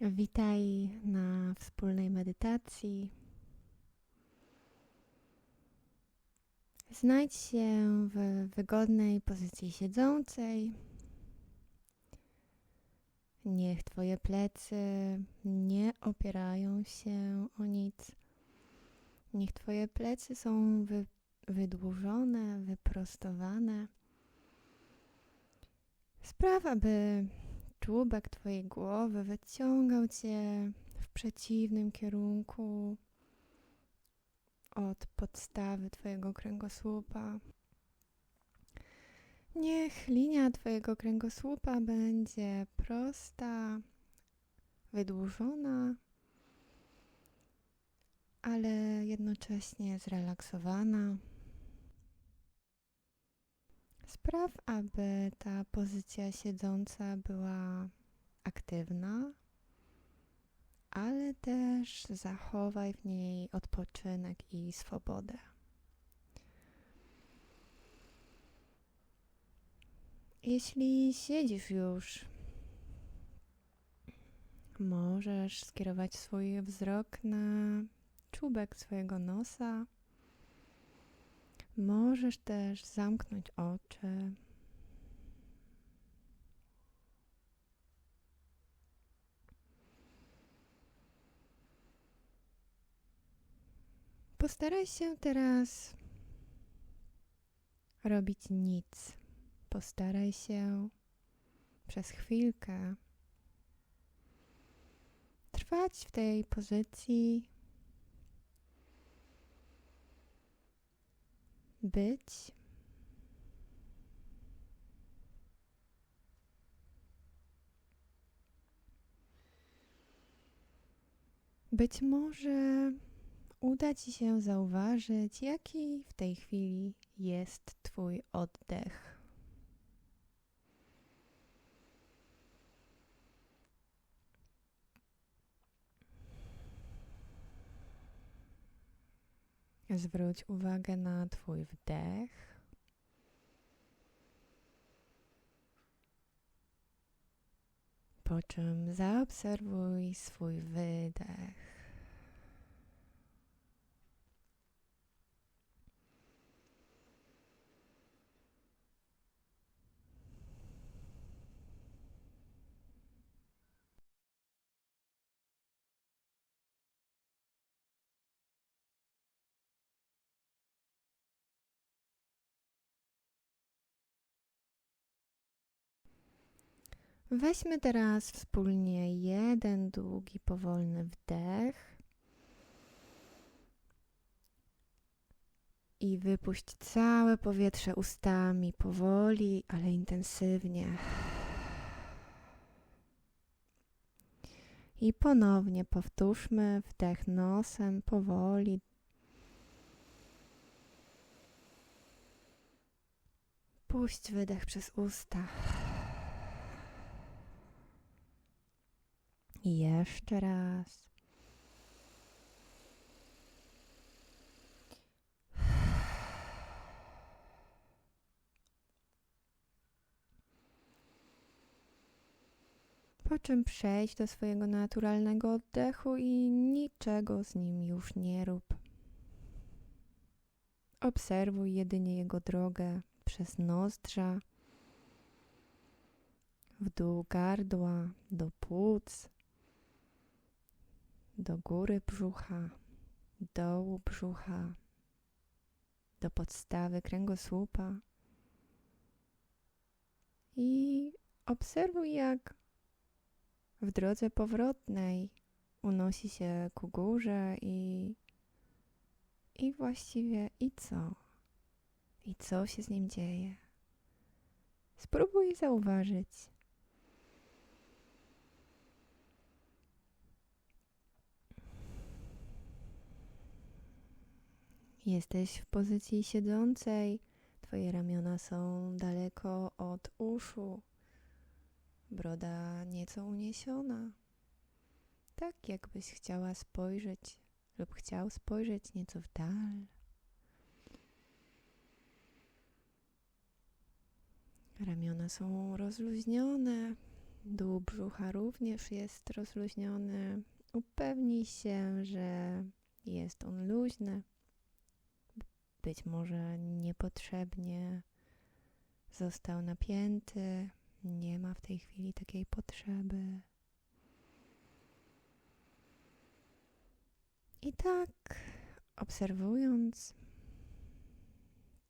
Witaj na wspólnej medytacji. Znajdź się w wygodnej pozycji siedzącej. Niech Twoje plecy nie opierają się o nic. Niech Twoje plecy są wy, wydłużone, wyprostowane. Spraw, aby czubek Twojej głowy wyciągał Cię w przeciwnym kierunku od podstawy Twojego kręgosłupa. Niech linia Twojego kręgosłupa będzie prosta, wydłużona, ale jednocześnie zrelaksowana. Spraw, aby ta pozycja siedząca była aktywna, ale też zachowaj w niej odpoczynek i swobodę. Jeśli siedzisz już, możesz skierować swój wzrok na czubek swojego nosa Możesz też zamknąć oczy. Postaraj się teraz robić nic. Postaraj się przez chwilkę trwać w tej pozycji być. Być może uda Ci się zauważyć, jaki w tej chwili jest Twój oddech. Zwróć uwagę na Twój wdech. Po czym zaobserwuj swój wydech. Weźmy teraz wspólnie jeden długi, powolny wdech. I wypuść całe powietrze ustami, powoli, ale intensywnie. I ponownie powtórzmy wdech nosem, powoli. Puść wydech przez usta. I jeszcze raz. Po czym przejść do swojego naturalnego oddechu i niczego z nim już nie rób. Obserwuj jedynie jego drogę przez nozdrza, w dół gardła, do płuc, do góry brzucha, dołu brzucha, do podstawy kręgosłupa. I obserwuj, jak w drodze powrotnej unosi się ku górze i, i właściwie i co? I co się z nim dzieje? Spróbuj zauważyć. Jesteś w pozycji siedzącej, Twoje ramiona są daleko od uszu, broda nieco uniesiona, tak jakbyś chciała spojrzeć lub chciał spojrzeć nieco w dal. Ramiona są rozluźnione, Dół brzucha również jest rozluźniony. Upewnij się, że jest on luźny. Być może niepotrzebnie został napięty. Nie ma w tej chwili takiej potrzeby. I tak, obserwując,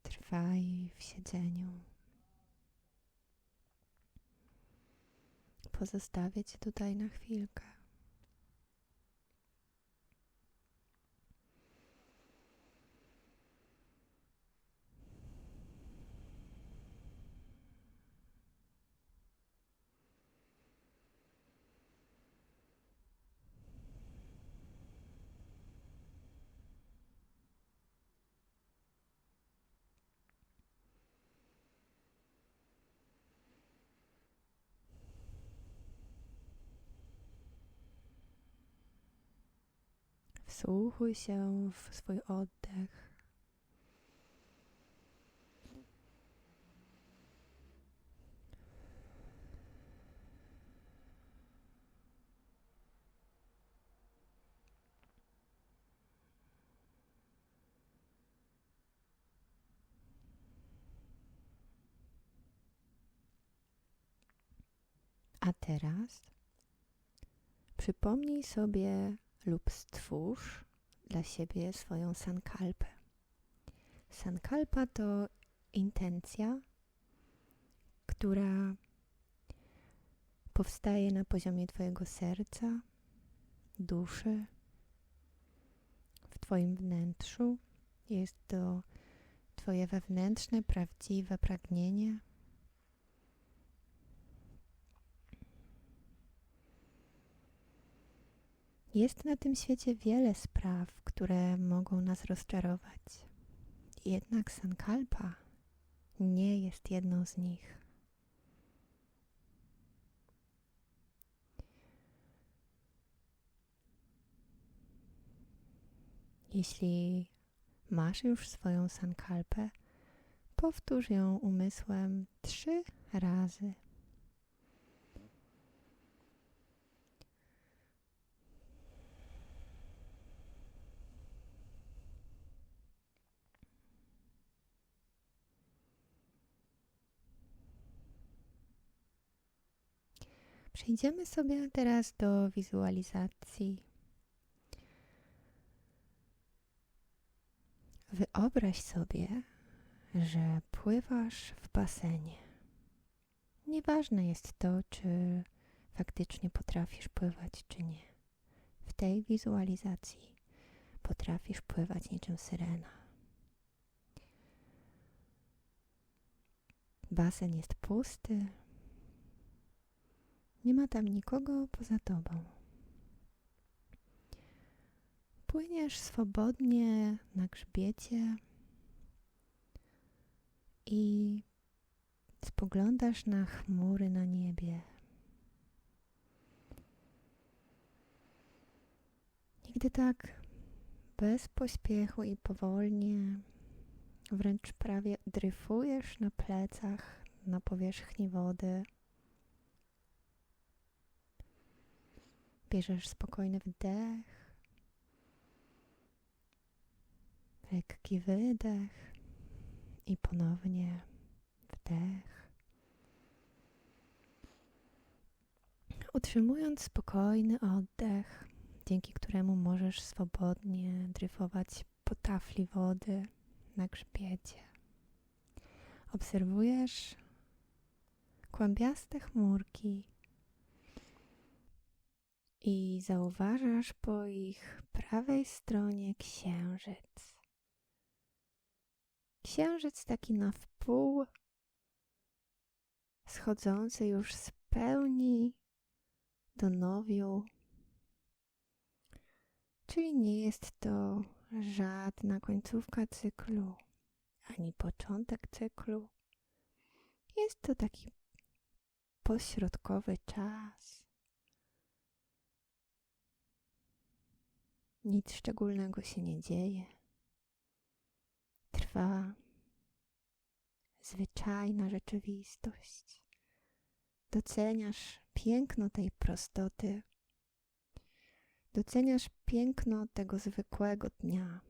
trwaj w siedzeniu. Pozostawię Cię tutaj na chwilkę. Wsłuchuj się w swój oddech. A teraz przypomnij sobie lub stwórz dla siebie swoją sankalpę. Sankalpa to intencja, która powstaje na poziomie Twojego serca, duszy, w Twoim wnętrzu. Jest to Twoje wewnętrzne, prawdziwe pragnienie. Jest na tym świecie wiele spraw, które mogą nas rozczarować. Jednak Sankalpa nie jest jedną z nich. Jeśli masz już swoją sankalpę, powtórz ją umysłem trzy razy. Przejdziemy sobie teraz do wizualizacji. Wyobraź sobie, że pływasz w basenie. Nieważne jest to, czy faktycznie potrafisz pływać, czy nie. W tej wizualizacji potrafisz pływać niczym syrena. Basen jest pusty, nie ma tam nikogo poza tobą. Płyniesz swobodnie na grzbiecie i spoglądasz na chmury na niebie. Nigdy tak bez pośpiechu i powolnie, wręcz prawie dryfujesz na plecach na powierzchni wody. Bierzesz spokojny wdech, lekki wydech i ponownie wdech. Utrzymując spokojny oddech, dzięki któremu możesz swobodnie dryfować po tafli wody na grzbiecie. Obserwujesz kłębiaste chmurki i zauważasz po ich prawej stronie księżyc. Księżyc taki na wpół, schodzący już z pełni do nowiu, czyli nie jest to żadna końcówka cyklu, ani początek cyklu. Jest to taki pośrodkowy czas. Nic szczególnego się nie dzieje. Trwa zwyczajna rzeczywistość. Doceniasz piękno tej prostoty. Doceniasz piękno tego zwykłego dnia.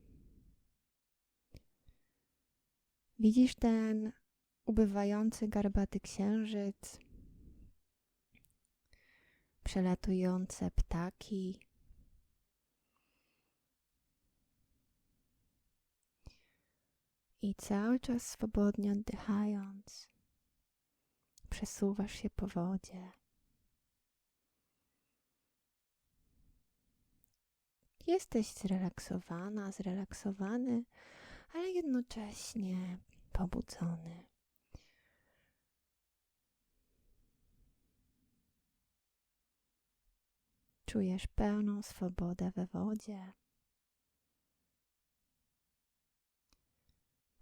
Widzisz ten ubywający garbaty księżyc, przelatujące ptaki. I cały czas swobodnie oddychając, przesuwasz się po wodzie. Jesteś zrelaksowana, zrelaksowany, ale jednocześnie pobudzony. Czujesz pełną swobodę we wodzie.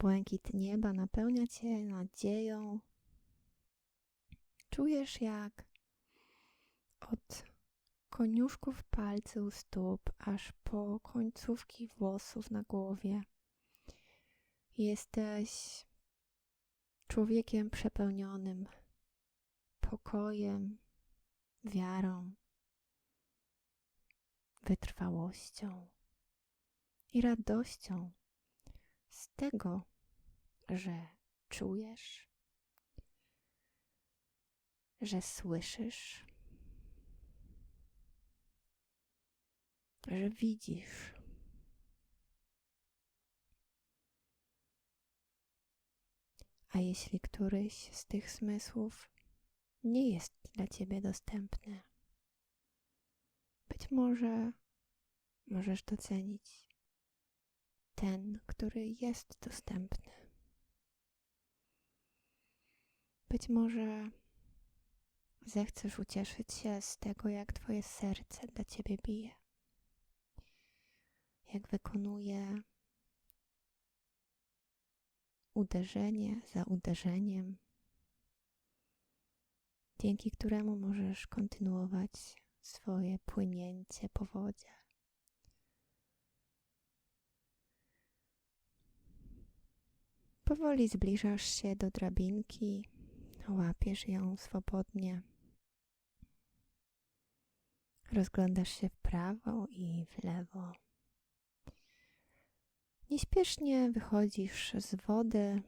Błękit nieba napełnia cię nadzieją. Czujesz jak od koniuszków palcy u stóp, aż po końcówki włosów na głowie. Jesteś człowiekiem przepełnionym pokojem, wiarą, wytrwałością i radością z tego, że czujesz, że słyszysz, że widzisz. A jeśli któryś z tych zmysłów nie jest dla ciebie dostępny, być może możesz docenić ten, który jest dostępny. Być może zechcesz ucieszyć się z tego, jak Twoje serce dla Ciebie bije, jak wykonuje uderzenie za uderzeniem, dzięki któremu możesz kontynuować swoje płynięcie po wodzie. Powoli zbliżasz się do drabinki, łapiesz ją swobodnie. Rozglądasz się w prawo i w lewo. Nieśpiesznie wychodzisz z wody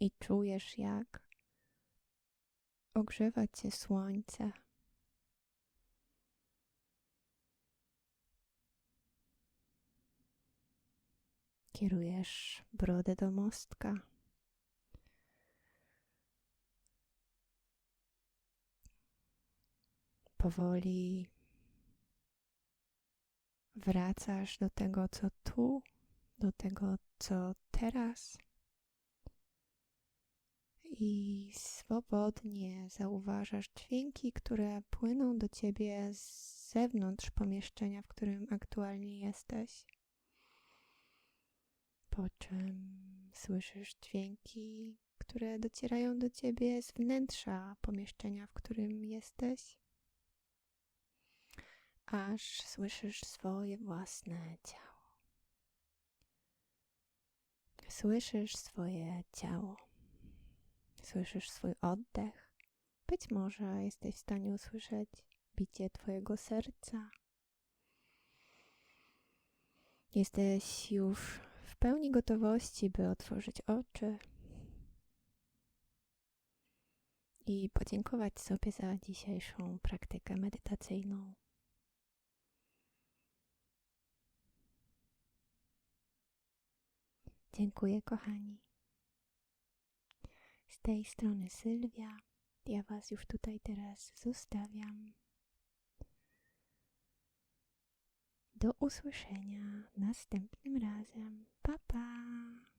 i czujesz, jak ogrzewa cię słońce. Kierujesz brodę do mostka. Powoli wracasz do tego, co tu, do tego, co teraz. I swobodnie zauważasz dźwięki, które płyną do ciebie z zewnątrz pomieszczenia, w którym aktualnie jesteś po czym słyszysz dźwięki, które docierają do ciebie z wnętrza pomieszczenia, w którym jesteś, aż słyszysz swoje własne ciało. Słyszysz swoje ciało, słyszysz swój oddech. Być może jesteś w stanie usłyszeć bicie Twojego serca. Jesteś już w pełni gotowości, by otworzyć oczy i podziękować sobie za dzisiejszą praktykę medytacyjną. Dziękuję, kochani. Z tej strony Sylwia. Ja Was już tutaj teraz zostawiam. Do usłyszenia następnym razem. Pa pa!